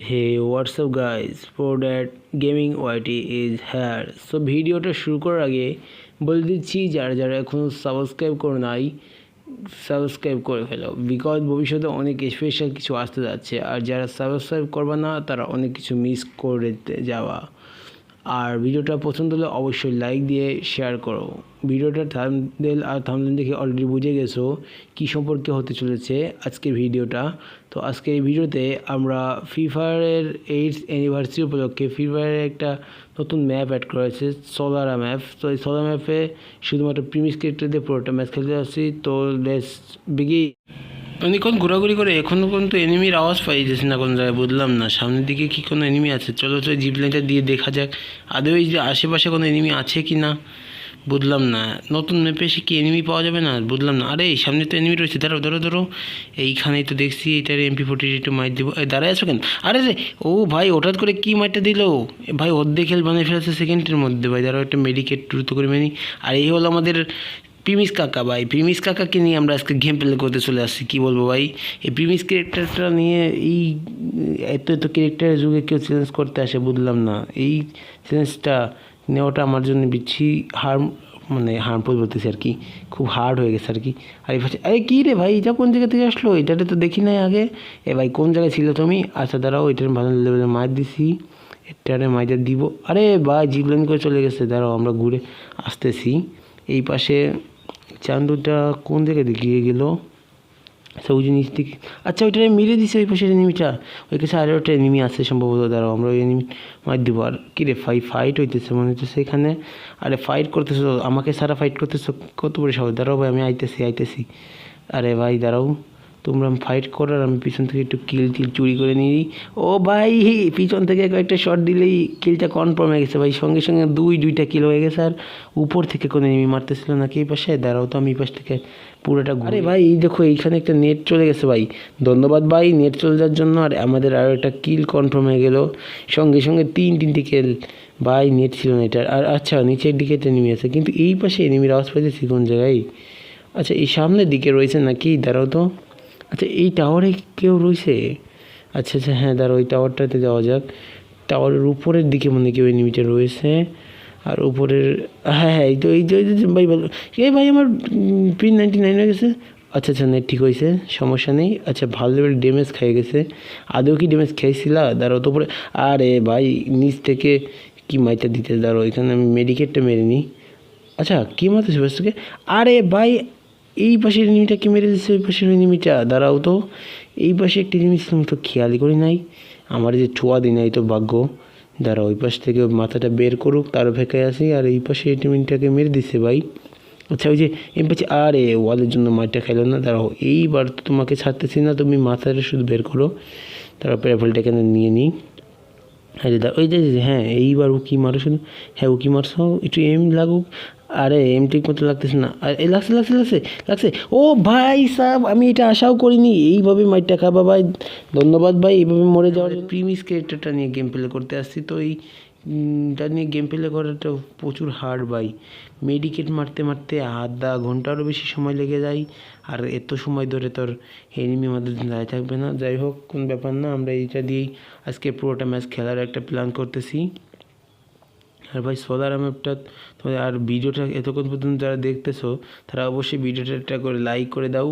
Hey, what's up guys? That gaming YT is here. So ভিডিওটা শুরু করার আগে বলে দিচ্ছি যারা যারা এখনও সাবস্ক্রাইব করে নাই সাবস্ক্রাইব করে ফেলো বিকজ ভবিষ্যতে অনেক স্পেশাল কিছু আসতে যাচ্ছে আর যারা সাবস্ক্রাইব করবে না তারা অনেক কিছু মিস করে যাওয়া আর ভিডিওটা পছন্দ হলে অবশ্যই লাইক দিয়ে শেয়ার করো। ভিডিওটার থামদেল আর থামদেল দেখে অলরেডি বুঝে গেছো কী সম্পর্কে হতে চলেছে আজকের ভিডিওটা। তো আজকের এই ভিডিওতে আমরা ফ্রি ফায়ারের এইটস অ্যানিভার্সারি উপলক্ষে ফ্রি ফায়ারের একটা নতুন ম্যাপ অ্যাড করা হয়েছে সোলারা ম্যাপ তো এই সোলার ম্যাপে শুধুমাত্র প্রিমিস ক্যারেক্টার দিয়ে পুরোটা ম্যাচ খেলতে আসছি তো লেস বিগি অনেকক্ষণ ঘোরাঘুরি করে এখনও পর্যন্ত এনিমির আওয়াজ পাই যাচ্ছে না কোনো জায়গায় বুঝলাম না। সামনের দিকে কি কোনো এনিমি আছে? চলো চলো জিপ লাইনটা দিয়ে দেখা যাক। আদৌ এই যে আশেপাশে কোনো এনিমি আছে কি না? বুঝলাম না। নতুন ম্যাপে এসে কি এনিমি পাওয়া যাবে না? বুঝলাম না। আরে, সামনে তো এনিমি রয়েছে। ধরো ধরো ধরো। এইখানেই তো দেখছি এটার এমপি ফোর্টি একটু মাইর দিব। দাঁড়ায় আছো কেন? আরে রে ও ভাই, হঠাৎ করে কি মাইরটা দিল? ভাই, অর্ধেক খেল বানিয়ে ফেলেছে সেকেন্ডের মধ্যে। ভাই, দাঁড়াও, একটা মেডিকেট দ্রুত করে মেনি। আর এই হলো আমাদের প্রিমিস কাকা ভাই, প্রিমিস কাকাকে নিয়ে আমরা আজকে গেম প্লে করতে চলে আসছি, কী বলব ভাই? এই প্রিমিস ক্যারেক্টারটা নিয়ে এই এত এত ক্যারেক্টারের যুগে কেউ চ্যালেঞ্জ করতে আসে, বুঝলাম না। এই চ্যালেঞ্জটা নেওয়াটা আমার জন্য বিচ্ছি হার্ম মানে হার্মফুল বলতেছি আর কি, খুব হার্ড হয়ে গেছে আর কি। আর এই আরে কী রে ভাই, এটা কোন জায়গা থেকে আসলো? এটাতে তো দেখি নাই আগে। এ ভাই, কোন জায়গায় ছিল তুমি? আচ্ছা দাঁড়াও, এটার ভালো লেভেলে মার দিছি। এটারে মাইজা দিব। আরে ভাই জিপলাইন করে চলে গেছে। দাঁড়াও, আমরা ঘুরে আসতেছি। এই পাশে চান্দুটা কোন দিকে গিয়ে গেল? সবুজ নিচ দিকে। আচ্ছা ওইটা মেরে দিছে, ওই পাশে এনিমিটা ওই কাছে আরও একটা এনিমি আছে সম্ভবত, দাঁড়াও, আমরা ওই এনিমি মার দিব। আর কী রে ফাই ফাইট হইতেছে মনে হচ্ছে সেখানে আরে ফাইট করতেছো, আমাকে সারা ফাইট করতেছো, কত পরে সবাই দাঁড়াও ভাই, আমি আইতেছি আইতেছি। আরে ভাই, দাঁড়াও। তোমরা ফাইট করার আমি পিছন থেকে একটু কিল টিল চুরি করে নিই। ও ভাই, পিছন থেকে কয়েকটা শট দিলেই কিলটা কনফার্ম হয়ে গেছে ভাই। সঙ্গে সঙ্গে দুই, দুইটা কিল হয়ে গেছে আর উপর থেকে কোনো এনিমি মারতেছিল নাকি এই পাশে? দাঁড়াও তো আমি এই পাশ থেকে পুরোটা আরে ভাই, এই দেখো, এইখানে একটা নেট চলে গেছে ভাই। ধন্যবাদ ভাই নেট চলে যাওয়ার জন্য। আর আমাদের আরও একটা কিল কনফার্ম হয়ে গেল। সঙ্গে সঙ্গে তিন, তিনটি কিল ভাই নেট ছিল না এটার আর আচ্ছা নিচের দিকে একটা এনিমি আছে। কিন্তু এই পাশে এনিমির আওয়াজ পাইতেছি কোন জায়গায়? আচ্ছা এই সামনের দিকে রয়েছে নাকি? দাঁড়াও তো। আচ্ছা এই টাওয়ারে কেউ রয়েছে? আচ্ছা আচ্ছা হ্যাঁ দাঁড়া ওই টাওয়ারটাতে যাওয়া যাক। টাওয়ারের উপরের দিকে মনে কেউ এনিমিটা রয়েছে। আর উপরের হ্যাঁ হ্যাঁ এই তো, এই যে ভাই বলো এই ভাই, আমার পিন নাইনটি নাইন হয়ে গেছে। আচ্ছা আচ্ছা নেট ঠিক হয়েছে, সমস্যা নেই। আচ্ছা ভালো লেভেল ড্যামেজ খেয়ে গেছে। আদৌ কি ড্যামেজ খেয়েছিলা দাঁড়াও, তো উপরে, আরে ভাই, নিচ থেকে কি মাইটা দিতে? দাঁড়ো এখানে আমি মেডিকেটটা মেরে নিই। আচ্ছা কী মারতেছে ব্যস্তকে আরে ভাই এই পাশের এনিমিটাকে মেরে দিচ্ছে ওই পাশের এনিমিটা দাঁড়াও তো। এই পাশে একটি জিনিস আমি তো খেয়ালই করি নাই। আমার যে ছোঁয়া দিই নাই তো ভাগ্য। দাঁড়া ওই পাশ থেকে মাথাটা বের করুক তার ভেকায় আসি আর এই পাশে এনিমিটাকে মেরে দিচ্ছে ভাই। আচ্ছা ওই যে এই পাশে আরে ওয়ালের জন্য মাঠটা খাইলো না। দাঁড়াও এইবার তো তোমাকে ছাড়তেছি না তুমি মাথাটা শুধু বের করো। তারপর অ্যাপেলটা এখানে নিয়ে নিই। হ্যাঁ দাদা ওই যে, হ্যাঁ এইবার উকি মারো শুধু। হ্যাঁ উকি মারছো একটু এম লাগুক। আরে এম ঠিক মতো লাগতেছে না। আর এই লাগছে লাগছে লাগছে লাগছে। ও ভাই সাহেব আমি এটা আশাও করিনি। এইভাবে মাইটটা খাবা ভাই। ধন্যবাদ ভাই এইভাবে মরে যাওয়ার প্রিমিস ক্যারেক্টারটা নিয়ে গেম প্লে করতে আসছি। তো এই টা নিয়ে গেম প্লে করাটা প্রচুর হার্ড ভাই। মেডিকেট মারতে মারতে আধা ঘন্টারও বেশি সময় লেগে যায়। আর এত সময় ধরে তোর এনিমি আমাদের দাঁড়িয়ে থাকবে না। যাই হোক কোন ব্যাপার না। আমরা এইটা দিয়েই আজকে পুরোটা ম্যাচ খেলার একটা প্ল্যান করতেছি। আর ভাই সোলার ম্যাপটা তোমাদের, আর ভিডিওটা এতক্ষণ পর্যন্ত যারা দেখতেছো, তারা অবশ্যই ভিডিওটা একটা করে লাইক করে দাও।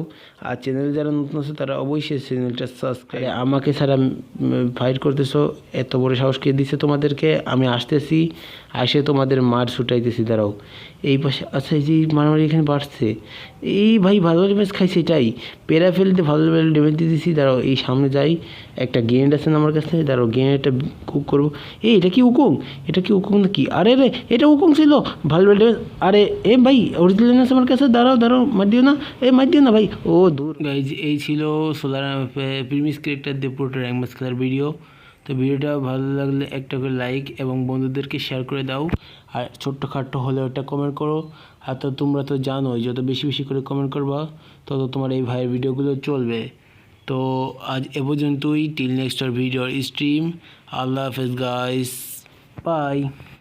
আর চ্যানেল যারা নতুন আছে, তারা অবশ্যই চ্যানেলটা সাবস্ক্রাইব আমাকে ছাড়া ফাইট করতেছো, এত বড় সাহস কে দিছে তোমাদেরকে? আমি আসতেছি, আসে তোমাদের মার ছুটাইতেছি, দাঁড়াও। এই পাশে আচ্ছা এই যে মারামারি এখানে বাড়ছে। এই ভাই ভালো ড্যামেজ খাইছে এটাই। পেরা ফেলতে ভালো ভালো ড্যামেজ দিয়ে দিছি দাঁড়াও, এই সামনে যাই। একটা গেন্ড আছে না আমার কাছে, দাঁড়াও গেন্ডটা কুক করব। এই, এটা কি উকুং এটা কি উকুং নাকি? আরে রে, এটা উকুং ছিল? ভালো ভালো ড্যামেজ আরে, এ ভাই অরিজিনাল আছে আমার কাছে দাঁড়াও দাঁড়াও, মার দিও না। এ, মার দিও না ভাই। ও দূর। গাইজ এই ছিল সোলার প্রিমিস ক্যারেক্টার দিয়ে পুরোটা র্যাঙ্ক ম্যাচ খেলার ভিডিও তো ভিডিওটা ভালো লাগলে একটা করে লাইক এবং বন্ধুদেরকে শেয়ার করে দাও। আর ছোট্ট খাট্ট হলে ওটা কমেন্ট করো। আর তো তোমরা তো জানোই, যত বেশি বেশি করে কমেন্ট করবা, তত তোমার এই ভাইয়ের ভিডিওগুলো চলবে। তো আজ এ পর্যন্তই। টিল নেক্সট ভিডিওর স্ট্রিম আল্লাহ হাফেজ গাইস বাই